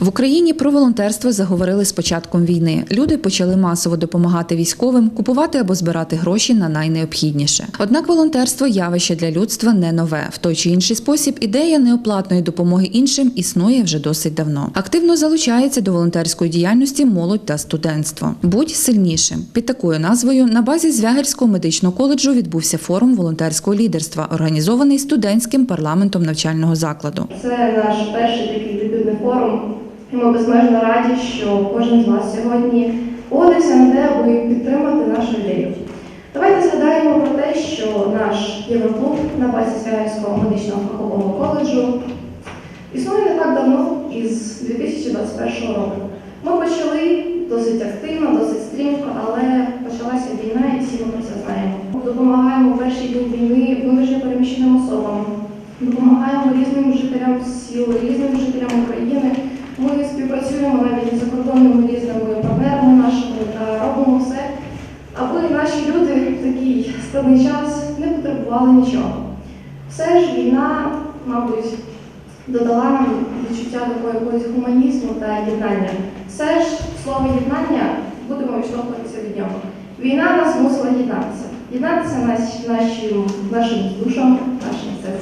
В Україні про волонтерство заговорили з початком війни. Люди почали масово допомагати військовим, купувати або збирати гроші на найнеобхідніше. Однак волонтерство явище для людства не нове. В той чи інший спосіб ідея неоплатної допомоги іншим існує вже досить давно. Активно залучається до волонтерської діяльності молодь та студентство. Будь сильнішим. Під такою назвою на базі Звягельського медичного коледжу відбувся форум волонтерського лідерства, організований студентським парламентом навчального закладу. Це наш перший такий форум. І ми безмежно раді, що кожен з вас сьогодні погодився на те, аби підтримати нашу ідею. Давайте згадаємо про те, що наш євроклуб на базі Связівського медичного фахового коледжу існує не так давно, із 2021 року. Ми почали досить активно, досить навіть різними партнерами нашими та робимо все, аби наші люди в такий складний час не потребували нічого. Все ж війна, мабуть, додала нам відчуття такого якогось гуманізму та єднання. Все ж слово єднання будемо відштовхуватися від нього. Війна нас змусила єднатися. Єднатися нашим, душам, нашим серцям.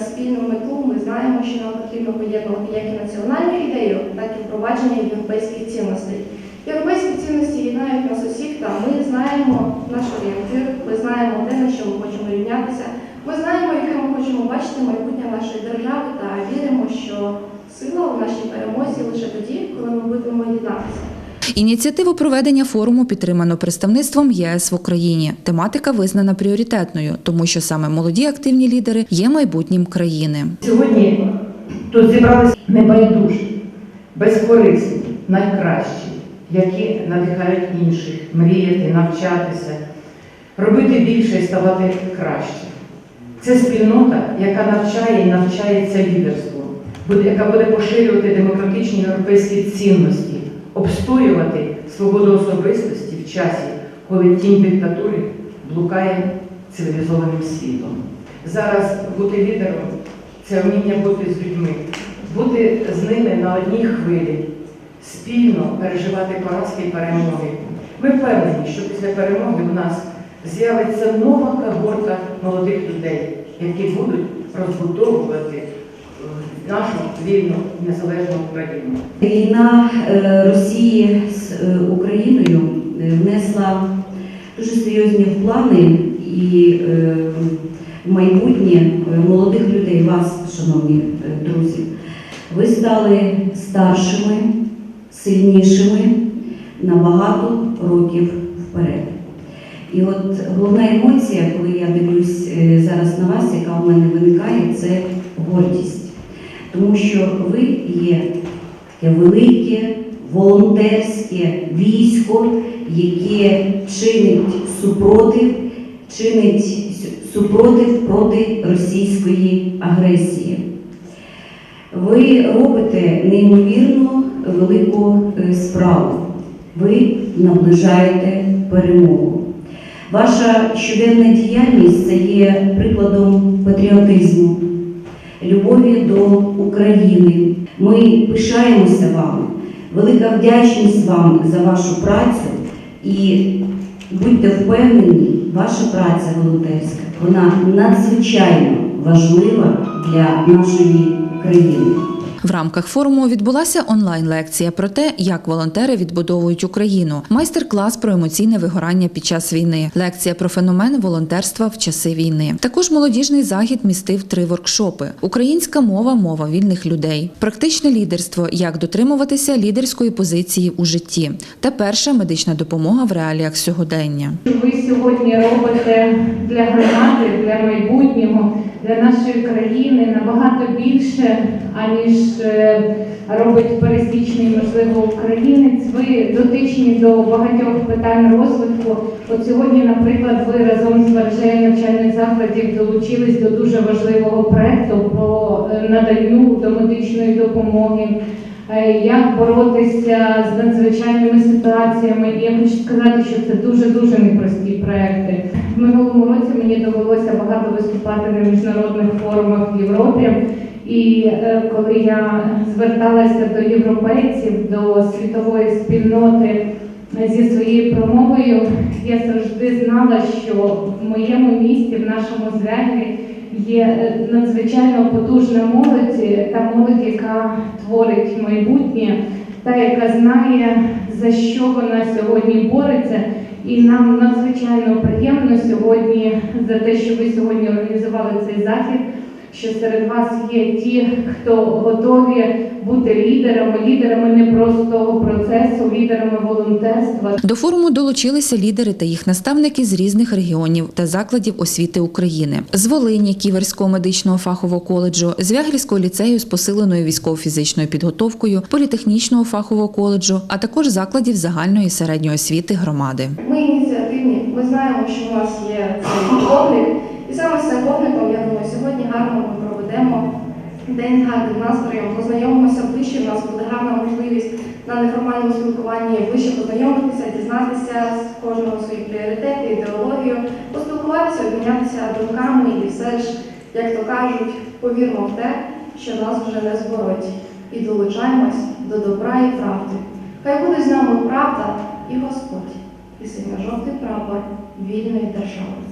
Спільну мету. Ми знаємо, що нам потрібно поєднувати як і національну ідею, так і впровадження європейських цінностей. Європейські цінності єднають нас усіх, та ми знаємо наш орієнтир, ми знаємо те, на що ми хочемо рівнятися. Ми знаємо, яке ми хочемо бачити майбутнє нашої держави та віримо, що сила у нашій перемозі лише тоді, коли ми будемо єднатися. Ініціативу проведення форуму підтримано представництвом єС в Україні. Тематика визнана пріоритетною, тому що саме молоді активні лідери є майбутнім країни. Сьогодні тут зібралися небайдужі, безкорисні, найкращі, які надихають інших, мріяти, навчатися, робити більше і ставати краще. Це спільнота, яка навчає і навчається лідерству, яка буде поширювати демократичні європейські цінності, обстоювати свободу особистості в часі, коли тінь диктатури блукає цивілізованим світом. Зараз бути лідером це вміння бути з людьми, бути з ними на одній хвилі, спільно переживати поразки і перемоги. Ми впевнені, що після перемоги у нас з'явиться нова когорта молодих людей, які будуть розбудовувати нашу вільну незалежну Україну. Війна е, Росії з е, Україною е, внесла дуже серйозні плани і майбутнє молодих людей, вас, шановні друзі. Ви стали старшими, сильнішими на багато років вперед. І от головна емоція, коли я дивлюсь зараз на вас, яка в мене виникає, це гордість. Тому що ви є таке велике волонтерське військо, яке чинить супротив, чинить супротив проти російської агресії. Ви робите неймовірно велику е, справу. Ви наближаєте перемогу. Ваша щоденна діяльність це є прикладом патріотизму, любові до України. Ми пишаємося вами. Велика вдячність вам за вашу працю і будьте впевнені, ваша праця волонтерська вона надзвичайно важлива для нашої країни. В рамках форуму відбулася онлайн-лекція про те, як волонтери відбудовують Україну, майстер-клас про емоційне вигорання під час війни, лекція про феномен волонтерства в часи війни. Також молодіжний захід містив три воркшопи: українська мова, мова вільних людей, практичне лідерство, як дотримуватися лідерської позиції у житті, та перша медична допомога в реаліях сьогодення. ви сьогодні робите для громади, для майбутнього, для нашої країни набагато більше, аніж е, робить пересічний, можливо, українець. Ви дотичні до багатьох питань розвитку. От сьогодні, наприклад, ви разом з мережею навчальних закладів долучились до дуже важливого проекту про е, наданню домедичної допомоги. Е, Як боротися з надзвичайними ситуаціями? І я хочу сказати, що це дуже дуже непрості проекти. В минулому році мені довелося багато виступати на міжнародних форумах в Європі, І е, коли я зверталася до європейців, до світової спільноти зі своєю промовою, я завжди знала, що в моєму місті, в нашому звягрі, є е, надзвичайно потужна молодь, та молодь, яка творить майбутнє, та яка знає, за що вона сьогодні бореться. І нам надзвичайно приємно сьогодні за те, що ви сьогодні організували цей захід. Що серед вас є ті, хто готові бути лідерами, лідерами не простого процесу, лідерами волонтерства. До форуму долучилися лідери та їх наставники з різних регіонів та закладів освіти України з Волині, Ківерського медичного фахового коледжу, з Вягрівського ліцею з посиленою військово-фізичною підготовкою, політехнічного фахового коледжу, а також закладів загальної і середньої освіти громади. Ми ініціативні, ми знаємо, що у нас є цей. І саме з цим я думаю, сьогодні гарно ми проведемо день з гарним настроєм, познайомимося ближче, у нас буде гарна можливість на неформальному спілкуванні ближче познайомитися, дізнатися з кожного свої пріоритети, ідеологію, поспілкуватися, обмінятися думками і все ж, як то кажуть, повірмо в те, що нас вже не збороть. І долучаємось до добра і правди. Хай буде з нами правда і Господь і синьо-жовтий прапор вільної держави.